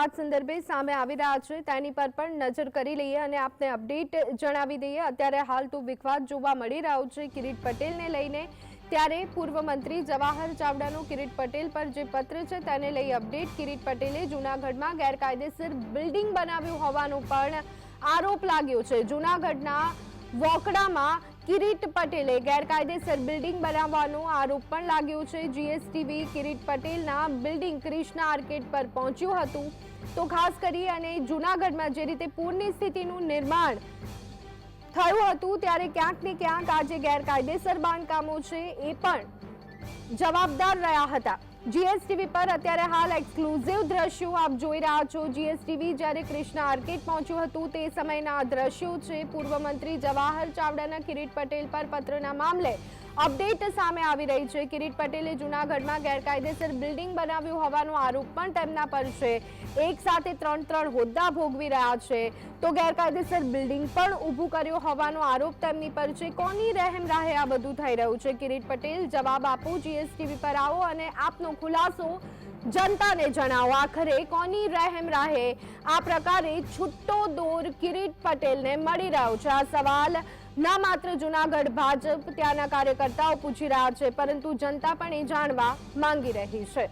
આ સંદર્ભે સામે આવી રહ્યા છે. તેની પર પણ નજર કરી લઈએ અને આપને અપડેટ જણાવી દઈએ. અત્યારે હાલ તો વિખવાદ જોવા મળી રહ્યો છે કિરીટ પટેલને લઈને. ત્યારે પૂર્વ મંત્રી જવાહર ચાવડાનો કિરીટ પટેલ પર જે પત્ર છે તેને લઈ અપડેટ કિરીટ પટેલે જૂનાગઢમાં ગેરકાયદેસર બિલ્ડિંગ બનાવ્યું હોવાનો પણ આરોપ લાગ્યો છે. જૂનાગઢના વોકડામાં કિરીટ પટેલે ગેરકાયદેસર બિલ્ડિંગ બનાવવાનો આરોપ પણ લાગ્યો છે. જીએસટીવી કિરીટ પટેલના બિલ્ડિંગ ક્રિષ્ના આર્કેડ પર પહોંચ્યું હતું. તો ખાસ કરી અને જૂનાગઢમાં જે રીતે પૂરની સ્થિતિનું નિર્માણ થયું હતું, ત્યારે ક્યાંક ને ક્યાંક આ જે ગેરકાયદેસર બાંધકામો છે એ પણ જવાબદાર રહ્યા હતા. જીએસટીવી પર અત્યારે હાલ એક્સક્લુઝિવ દ્રશ્યો આપ જોઈ રહ્યા છો. જીએસટીવી જ્યારે કૃષ્ણા આર્કેટ પહોંચ્યું હતું, તે સમયના દ્રશ્યો છે. પૂર્વ મંત્રી જવાહર ચાવડાના કિરીટ પટેલ પર પત્રના મામલે અપડેટ સામે આવી રહી છે. કિરીટ પટેલે જૂનાગઢમાં ગેરકાયદેસર બિલ્ડિંગ બનાવ્યું હોવાનો આરોપ પણ તેમના પર છે. એક સાથે ત્રણ ત્રણ હોદ્દા ભોગવી રહ્યા છે. તો ગેરકાયદેસર બિલ્ડિંગ પણ ઊભું કર્યું હોવાનો આરોપ તેમની પર છે. કોની રહેમ રાહે આ બધું થઈ રહ્યું છે? કિરીટ પટેલ, જવાબ આપો. જીએસટીવી પર આવો અને આપનો ખુલાસો જનતાને જણાવો. આખરે કોની રહેમ રાહે આ પ્રકારે છૂટો દોર કિરીટ પટેલને મળી રહ્યો છે? આ સવાલ ના માત્ર જુનાગઢ, ભાજપ ત્યાંના કાર્યકર્તાઓ પૂછી રહ્યા છે, પરંતુ જનતા પણ એ જાણવા માંગી રહી છે.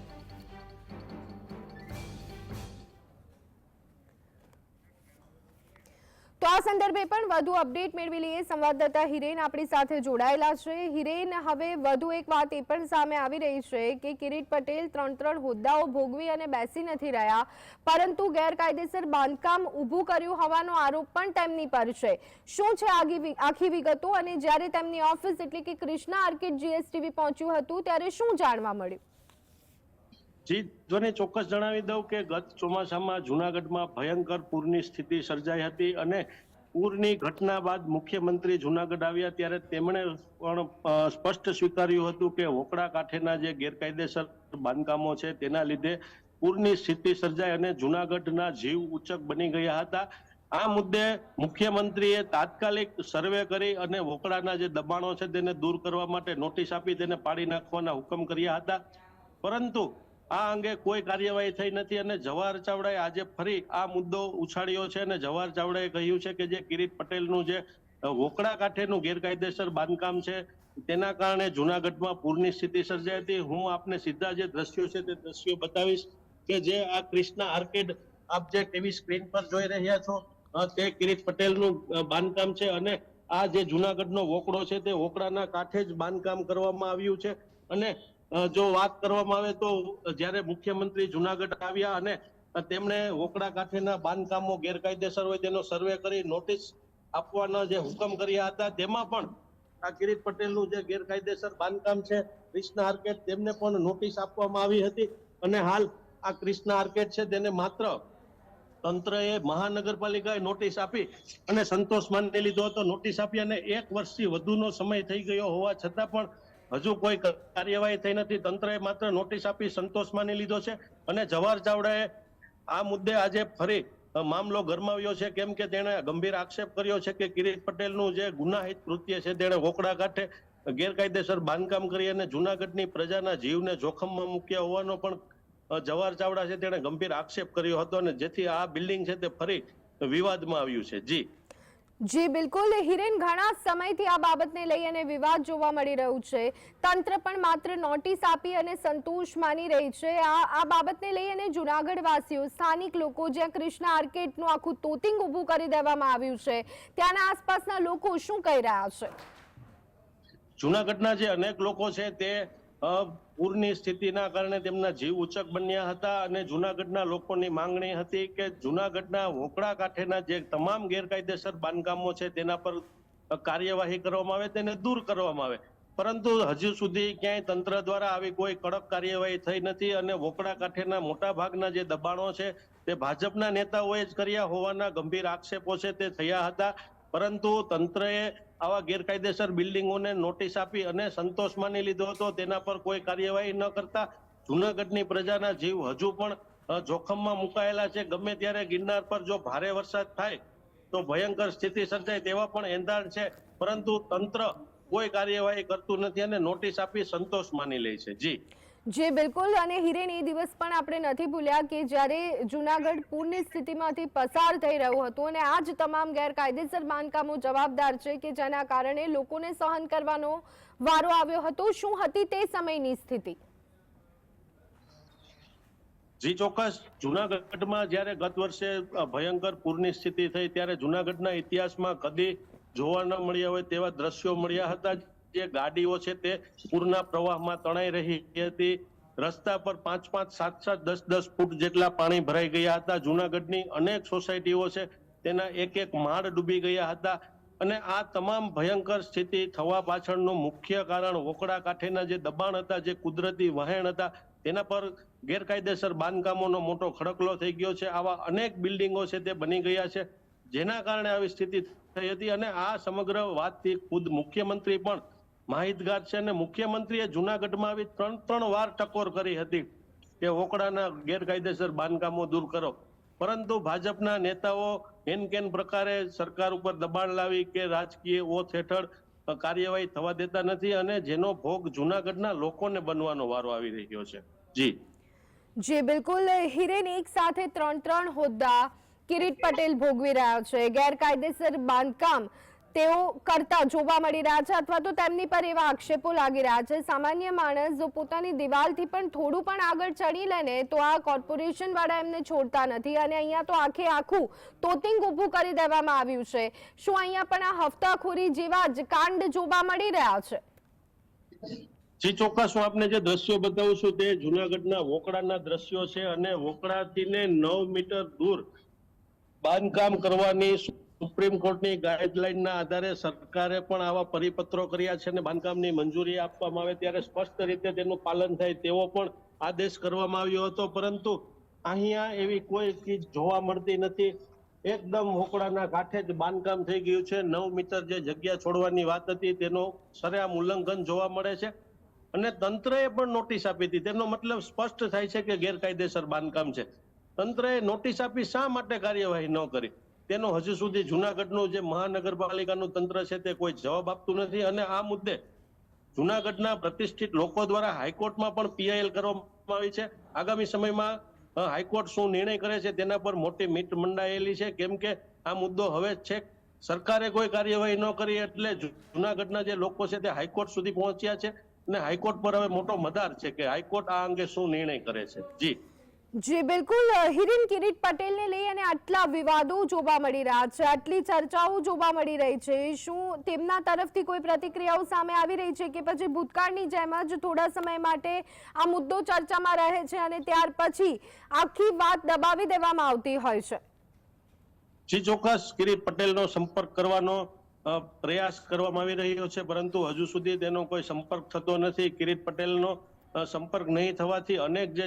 આ સંદર્ભે પણ વધુ અપડેટ મેળવી લઈએ. સંવાદદાતા હિરેન આપણી સાથે જોડાયેલા છે. હિરેન, હવે વધુ એક વાત એ પણ સામે આવી રહી છે કે કિરીટ પટેલ ત્રણ ત્રણ હોદ્દાઓ ભોગવી અને બેસી નથી રહ્યા, પરંતુ ગેરકાયદેસર બાંધકામ ઊભું કર્યું હોવાનો આરોપ પણ તેમની પર છે. શું છે આખી વિગતો? અને જ્યારે તેમની ઓફિસ એટલે કે કૃષ્ણા આર્કેટ જીએસટીવી પહોંચ્યું હતું, ત્યારે શું જાણવા મળ્યું? જી જોને ચોક્કસ જણાવી દઉં કે ગત ચોમાસામાં જુનાગઢમાં ભયંકર પૂરની સ્થિતિ સર્જાઈ હતી અને પૂરની ઘટના બાદ મુખ્યમંત્રી જુનાગઢ આવ્યા ત્યારે તેમણે પણ સ્પષ્ટ સ્વીકાર્યું હતું કે વોકડા કાંઠેના જે ગેરકાયદેસર બાંધકામો છે તેના લીધે પૂરની સ્થિતિ સર્જાઈ અને જુનાગઢના જીવ ઉચક બની ગયા હતા. આ મુદ્દે મુખ્યમંત્રીએ તાત્કાલિક સર્વે કરી અને વોકડાના જે દબાણો છે તેને દૂર કરવા માટે નોટિસ આપી તેને પાડી નાખવાના હુકમ કર્યા હતા. પરંતુ આ અંગે કોઈ કાર્યવાહી થઈ નથી અને જવાહર ચાવડાએ આજે ફરી આ મુદ્દો ઉછાળ્યો છે અને જવાહર ચાવડાએ કહ્યું છે કે જે કિરીટ પટેલનું જે વોકડા કાંઠેનું ગેરકાયદેસર બાંધકામ છે, તેના કારણે જુનાગઢમાં પૂરની સ્થિતિ સર્જાઈ હતી. હું આપને સીધા જે દ્રશ્યો છે તે દ્રશ્યો બતાવીશ કે જે આ ક્રિષ્ના આર્કેડ આપ જે ટીવી સ્ક્રીન પર જોઈ રહ્યા છો તે કિરીટ પટેલનું બાંધકામ છે અને આ જે જુનાગઢનો વોકડો છે તે વોકડાના કાંઠે જ બાંધકામ કરવામાં આવ્યું છે અને જો વાત કરવામાં આવે તો જ્યારે મુખ્યમંત્રી જુનાગઢ આવ્યા અને તેમણે વોકડા કાંઠેના બાંધકામો ગેરકાયદેસર હોય તેનો સર્વે કરી નોટિસ આપવાના જે હુકમ કર્યા હતા, તેમાં પણ આ કિરીટ પટેલનું જે ગેરકાયદેસર બાંધકામ છે ક્રિષ્ના આર્કેટ તેમને પણ નોટિસ આપવામાં આવી હતી અને હાલ આ ક્રિષ્ના આર્કેટ છે તેને માત્ર તંત્રએ મહાનગરપાલિકાએ નોટિસ આપી અને સંતોષ માની લીધો હતો. નોટિસ આપી અને એક વર્ષથી વધુનો સમય થઈ ગયો હોવા છતાં પણ હજુ કોઈ કાર્યવાહી થઈ નથી. તંત્રએ માત્ર નોટિસ આપી સંતોષ માની લીધો છે અને જવાહર ચાવડાએ આ મુદ્દે આજે ફરી મામલો ગરમાવ્યો છે. કેમ કે તેણે ગંભીર આક્ષેપ કર્યો છે કે કિરીટ પટેલનું જે ગુનાહિત કૃત્ય છે તેણે વોકડા કાંઠે ગેરકાયદેસર બાંધકામ કરી અને જુનાગઢની પ્રજાના જીવને જોખમમાં મૂક્યા હોવાનો પણ જવાહર ચાવડા છે. તેણે ગંભીર આક્ષેપ કર્યો હતો અને જેથી આ બિલ્ડિંગ છે તે ફરી વિવાદમાં આવ્યું છે. જી. જી, બિલકુલ. હિરેન, ઘણા સમયથી આ બાબતને લઈ અને વિવાદ જોવા મળી રહ્યું છે. તંત્ર પણ માત્ર નોટિસ આપી અને સંતોષ માની રહી છે. આ આ બાબતને લઈ અને જુનાગઢવાસીઓ, સ્થાનિક લોકો, જ્યાં કૃષ્ણ આર્કેટનું આખું તોતિંગ ઊભું કરી દેવામાં આવ્યું છે, ત્યાંના આસપાસના લોકો શું કહી રહ્યા છે? જુનાગઢના જે અનેક લોકો છે તે પૂરની સ્થિતિના કારણે તેમના જીવ ઉચક બન્યા હતા અને જુનાગઢના લોકોની માંગણી હતી કે જુનાગઢના વોકડા કાંઠેના જે તમામ ગેરકાયદેસર બાંધકામો છે તેના પર કાર્યવાહી કરવામાં આવે તેને દૂર કરવામાં આવે. પરંતુ હજુ સુધી ક્યાંય તંત્ર દ્વારા આવી કોઈ કડક કાર્યવાહી થઈ નથી અને વોકડા કાંઠેના મોટા ભાગના જે દબાણો છે તે ભાજપના નેતાઓએ જ કર્યા હોવાના ગંભીર આક્ષેપો છે તે થયા હતા. પરંતુ તંત્રએ આવા ગેરકાયદેસર બિલ્ડિંગોને નોટિસ આપી અને સંતોષ માની લીધો હતો. તેના પર કોઈ કાર્યવાહી ન કરતા જુનાગઢની પ્રજાના જીવ હજુ પણ જોખમમાં મુકાયેલા છે. ગમે ત્યારે ગિરનાર પર જો ભારે વરસાદ થાય, તો ભયંકર સ્થિતિ સર્જાય તેવા પણ એંધાણ છે. પરંતુ તંત્ર કોઈ કાર્યવાહી કરતું નથી અને નોટિસ આપી સંતોષ માની લે છે. જી. જે બિલકુલ, અને હિરેન એ દિવસ પણ આપણે નથી ભૂલ્યા કે જ્યારે જૂનાગઢ પૂરની સ્થિતિમાંથી પસાર થઈ રહ્યું હતું અને આ જ તમામ ગેરકાયદેસર બાંધકામો જવાબદાર છે કે જેના કારણે લોકોને સહન કરવાનો વારો આવ્યો હતો. શું હતી તે સમયની સ્થિતિ? જી, ચોક્કસ. જુનાગઢમાં જ્યારે ગત વર્ષે ભયંકર પૂરની સ્થિતિ થઈ, ત્યારે જુનાગઢના ઇતિહાસમાં કદી જોવા ન મળ્યા હોય તેવા દ્રશ્યો મળ્યા હતા જે ગાડીઓ છે તે પૂરના પ્રવાહમાં તણાઈ રહી હતી. રસ્તા પર પાંચ પાંચ સાત સાત દસ દસ ફૂટ જેટલા પાણી ભરાઈ ગયા હતા. જુનાગઢની અનેક સોસાયટીઓ છે તેના એક એક માળ ડૂબી ગયા હતા અને આ તમામ ભયંકર સ્થિતિ થવા પાછળનું મુખ્ય કારણ વોકડા કાંઠેના જે દબાણ હતા, જે કુદરતી વહેણ હતા, તેના પર ગેરકાયદેસર બાંધકામોનો મોટો ખડકલો થઈ ગયો છે. આવા અનેક બિલ્ડિંગો છે તે બની ગયા છે, જેના કારણે આવી સ્થિતિ થઈ હતી અને આ સમગ્ર વાતથી ખુદ મુખ્યમંત્રી પણ માહિતગાર છે અને મુખ્યમંત્રીએ જુનાગઢમાં આવી ત્રણ ત્રણ વાર ટકોર કરી હતી કે વોકડાના ગેરકાયદેસર બાંધકામો દૂર કરો. પરંતુ ભાજપના નેતાઓ એન પ્રકારે સરકાર ઉપર દબાણ લાવી કે રાજકીય ઓથ હેઠળ કાર્યવાહી થવા દેતા નથી અને જેનો ભોગ જુનાગઢના લોકોને બનવાનો વારો આવી રહ્યો છે. જી. જી, બિલકુલ. હિરેન એક સાથે ત્રણ ત્રણ હોદ્દા કિરીટ પટેલ ભોગવી રહ્યા છે. ગેરકાયદેસર બાંધકામ તેઓ કરતા જોવા મળી રહ્યા છે અથવા તો તેમની પર એવા આક્ષેપો લાગી રહ્યા છે. સામાન્ય માણસ જો પોતાની દિવાલથી પણ થોડું પણ આગળ ચડી લે ને તો આ કોર્પોરેશન વાળા એમને છોડતા નથી અને અહીંયા તો આખે આખું તોતિંગ ઊભું કરી દેવામાં આવ્યું છે. શું અહીંયા પણ આ હફતાખોરી જેવા જ કાંડ જોવા મળી રહ્યા છે? જી, ચોક્કસ. હું આપને જે દ્રશ્યો બતાવું છું તે જુનાગઢના વોકડાના દ્રશ્યો છે અને વોકડાથી ને નવ મીટર દૂર બાંધકામ કરવાની સુપ્રીમ કોર્ટની ગાઈડલાઈનના આધારે સરકારે પણ આવા પરિપત્રો કર્યા છે અને બાંધકામની મંજૂરી આપવામાં આવે ત્યારે સ્પષ્ટ રીતે તેનું પાલન થાય તેવો પણ આદેશ કરવામાં આવ્યો હતો. પરંતુ અહીંયા એવી કોઈ ચીજ જોવા મળતી નથી. એકદમ હોકળાના કાંઠે જ બાંધકામ થઈ ગયું છે. નવ મીટર જે જગ્યા છોડવાની વાત હતી તેનો સરેઆમ ઉલ્લંઘન જોવા મળે છે. અને તંત્રએ પણ નોટિસ આપી હતી. તેનો મતલબ સ્પષ્ટ થાય છે કે ગેરકાયદેસર બાંધકામ છે. તંત્રએ નોટિસ આપી શા માટે કાર્યવાહી ન કરી? તેનો હજુ સુધી જુનાગઢનું જે મહાનગરપાલિકાનું તંત્ર છે તે કોઈ જવાબ આપતું નથી અને આ મુદ્દે જુનાગઢના પ્રતિષ્ઠિત લોકો દ્વારા હાઈકોર્ટમાં પણ પીઆઈએલ કરવામાં આવી છે. આગામી સમયમાં હાઈકોર્ટ શું નિર્ણય કરે છે તેના પર મોટી મીટ મંડાયેલી છે. કેમ કે આ મુદ્દો હવે છેક સરકારે કોઈ કાર્યવાહી ન કરી એટલે જુનાગઢના જે લોકો છે તે હાઈકોર્ટ સુધી પહોંચ્યા છે. અને હાઈકોર્ટ પર હવે મોટો મદાર છે કે હાઈકોર્ટ આ અંગે શું નિર્ણય કરે છે. જી. જી, બિલકુલ. હિરેન કિરીટ પટેલને લઈ અને આટલા વિવાદો જોવા મળી રહ્યા છે, આટલી ચર્ચાઓ જોવા મળી રહી છે. શું તેમના તરફથી કોઈ પ્રતિક્રિયાઓ સામે આવી રહી છે કે પછી ભૂતકાળની જેમ જ થોડા સમય માટે આ મુદ્દો ચર્ચામાં રહે છે અને ત્યાર પછી આખી વાત દબાવી દેવામાં આવતી હોય છે? જી, ચોક્કસ. કિરીટ પટેલનો સંપર્ક કરવાનો પ્રયાસ કરવામાં આવી રહ્યો છે, પરંતુ હજુ સુધી તેનો કોઈ સંપર્ક થતો નથી. કિરીટ પટેલનો સંપર્ક નહીં થવાથી અનેક જે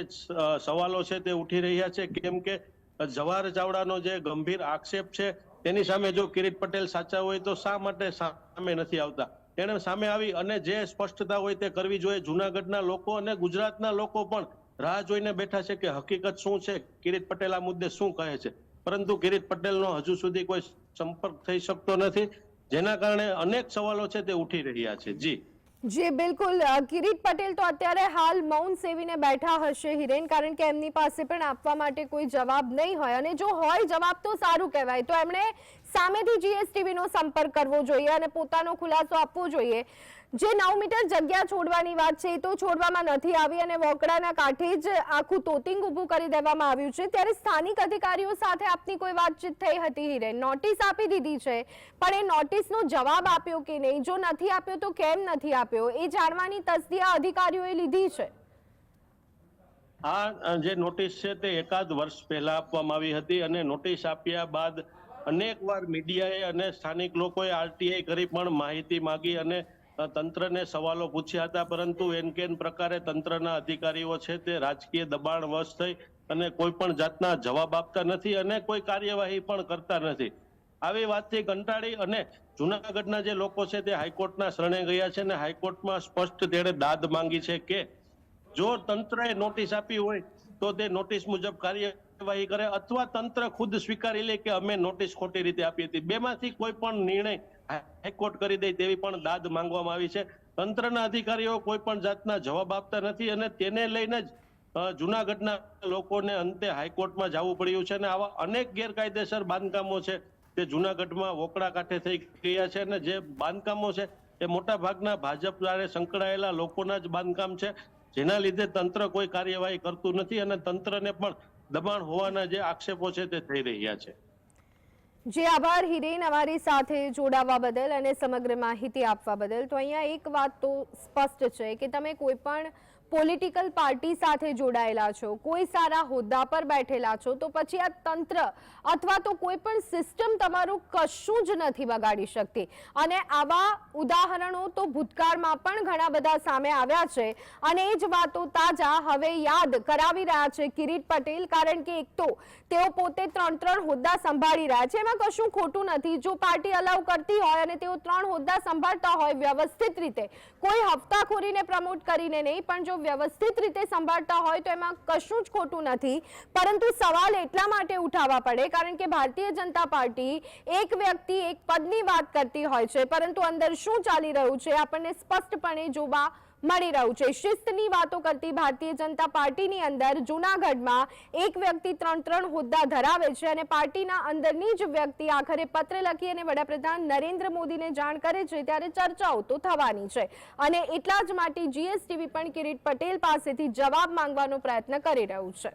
સવાલો છે તે ઉઠી રહ્યા છે. કેમ કે જવાહર ચાવડાનો જે ગંભીર આક્ષેપ છે, તેની સામે જો કિરીટ પટેલ સાચા હોય તો શા માટે સામે નથી આવતા? એને સામે આવી અને જે સ્પષ્ટતા હોય તે કરવી જોઈએ. જુનાગઢના લોકો અને ગુજરાતના લોકો પણ રાહ જોઈને બેઠા છે કે હકીકત શું છે? કિરીટ પટેલ આ મુદ્દે શું કહે છે? પરંતુ કિરીટ પટેલનો હજુ સુધી કોઈ સંપર્ક થઈ શકતો નથી. જેના કારણે અનેક સવાલો છે તે ઉઠી રહ્યા છે. જી. જી, બિલકુલ. કિરીટ પટેલ તો અત્યારે હાલ મૌન સેવીને બેઠા હશે હિરેન, કારણ કે એમની પાસે પણ આપવા માટે કોઈ જવાબ નહીં હોય. અને જો હોય જવાબ તો સારું કહેવાય. તો એમણે સામેથી જીએસટીવીનો સંપર્ક કરવો જોઈએ અને પોતાનો ખુલાસો આપવો જોઈએ. જે નવ મીટર જગ્યા છોડવાની વાત છે એ તો છોડવામાં નથી આવી અને વોકડાના કાંઠે જ આખું તોતિંગ ઊભું કરી દેવામાં આવ્યું છે. ત્યારે સ્થાનિક અધિકારીઓ સાથે આપની કોઈ વાતચીત થઈ હતી હિરેન નોટિસ આપી દીધી છે, પણ એ નોટિસનો જવાબ આપ્યો કે નહીં? જો નથી આપ્યો તો કેમ નથી આપ્યો? એ જાણવાની તસ્દી આ અધિકારીઓએ લીધી છે. આ જે નોટિસ છે તે એકાદ વર્ષ પહેલા આપવામાં આવી હતી અને નોટિસ આપ્યા બાદ અનેક વાર મીડિયાએ અને સ્થાનિક લોકોએ આરટીઆઈ કરી પણ માહિતી માગી અને તંત્રને સવાલો પૂછ્યા હતા, પરંતુ એન કેન પ્રકારે તંત્રના અધિકારીઓ છે તે રાજકીય દબાણ વશ થઈ અને કોઈ પણ જાતના જવાબ આપતા નથી અને કોઈ કાર્યવાહી પણ કરતા નથી. આવી વાતથી કંટાળી અને જુનાગઢના જે લોકો છે તે હાઈકોર્ટના શરણે ગયા છે અને હાઈકોર્ટમાં સ્પષ્ટ તેણે દાદ માંગી છે કે જો તંત્રએ નોટિસ આપી હોય તો તે નોટિસ મુજબ કાર્યવાહી કરે અથવા તંત્ર ખુદ સ્વીકારી લે કે અમે નોટિસ ખોટી રીતે આપી હતી. બેમાંથી કોઈ પણ નિર્ણય હાઈકોર્ટ કરી દે તેવી પણ દાદ માંગવામાં આવી છે. તંત્રના અધિકારીઓ કોઈ પણ જાતના જવાબ આપતા નથી અને તેને લઈને જ જુનાગઢના લોકોને અંતે હાઈકોર્ટમાં જવું પડ્યું છે અને આવા અનેક ગેરકાયદેસર બાંધકામો છે. તે જુનાગઢમાં વોકડા કાંઠે થઈ ગયા છે અને જે બાંધકામો છે એ મોટા ભાગના ભાજપ દ્વારા સંકળાયેલા લોકોના જ બાંધકામ છે. જેના લીધે તંત્ર કોઈ કાર્યવાહી કરતું નથી અને તંત્રને પણ દબાણ હોવાના જે આક્ષેપો છે તે થઈ રહ્યા છે. જે આભાર, હિરેન અમારી સાથે જોડાવા બદલ અને સમગ્ર માહિતી આપવા બદલ. તો અહીંયા એક વાત તો સ્પષ્ટ છે કે તમે કોઈ પણ પોલિટિકલ પાર્ટી સાથે જોડાયેલા છો. કોઈ સારા હોદ્દા પર બેઠેલા છો, તો પછી આ તંત્ર અથવા તો કોઈ પણ સિસ્ટમ તમારું કશું જ નથી બગાડી શકતી. અને આવા ઉદાહરણો તો ભૂતકાળમાં પણ ઘણા બધા સામે આવ્યા છે. અને એ જ વાતો તાજા હવે યાદ કરાવી રહ્યા છે કિરીટ પટેલ, કારણ કે એક તો તેઓ પોતે ત્રણ ત્રણ હોદ્દા સંભાળી રહ્યા છે. એમાં કશું ખોટું નથી. જો પાર્ટી અલાઉ કરતી હોય અને તેઓ ત્રણ હોદ્દા સંભાળતા હોય વ્યવસ્થિત રીતે, કોઈ હપ્તાખોરીને પ્રમોટ કરીને નહીં, પણ જો વ્યવસ્થિત રીતે સંભાળતા હોય તો એમાં કશું જ ખોટું નથી. પરંતુ સવાલ એટલા માટે ઉઠાવવા પડે, કારણ કે ભારતીય જનતા પાર્ટી એક વ્યક્તિ, એક પદની વાત કરતી હોય છે. પરંતુ અંદર શું ચાલી રહ્યું છે આપણને સ્પષ્ટપણે જોવા મળી રહ્યું છે. શિસ્તની વાતો કરતી ભારતીય જનતા પાર્ટીની અંદર જૂનાગઢમાં એક વ્યક્તિ ત્રણ ત્રણ હોદ્દા ધરાવે છે અને પાર્ટીના અંદરની જ વ્યક્તિ આખરે પત્ર લખી અને વડાપ્રધાન નરેન્દ્ર મોદીને જાણ કરે છે ત્યારે ચર્ચાઓ તો થવાની છે. અને એટલા જ માટે જીએસટીવી પણ કિરીટ પટેલ પાસેથી જવાબ માંગવાનો પ્રયત્ન કરી રહ્યું છે.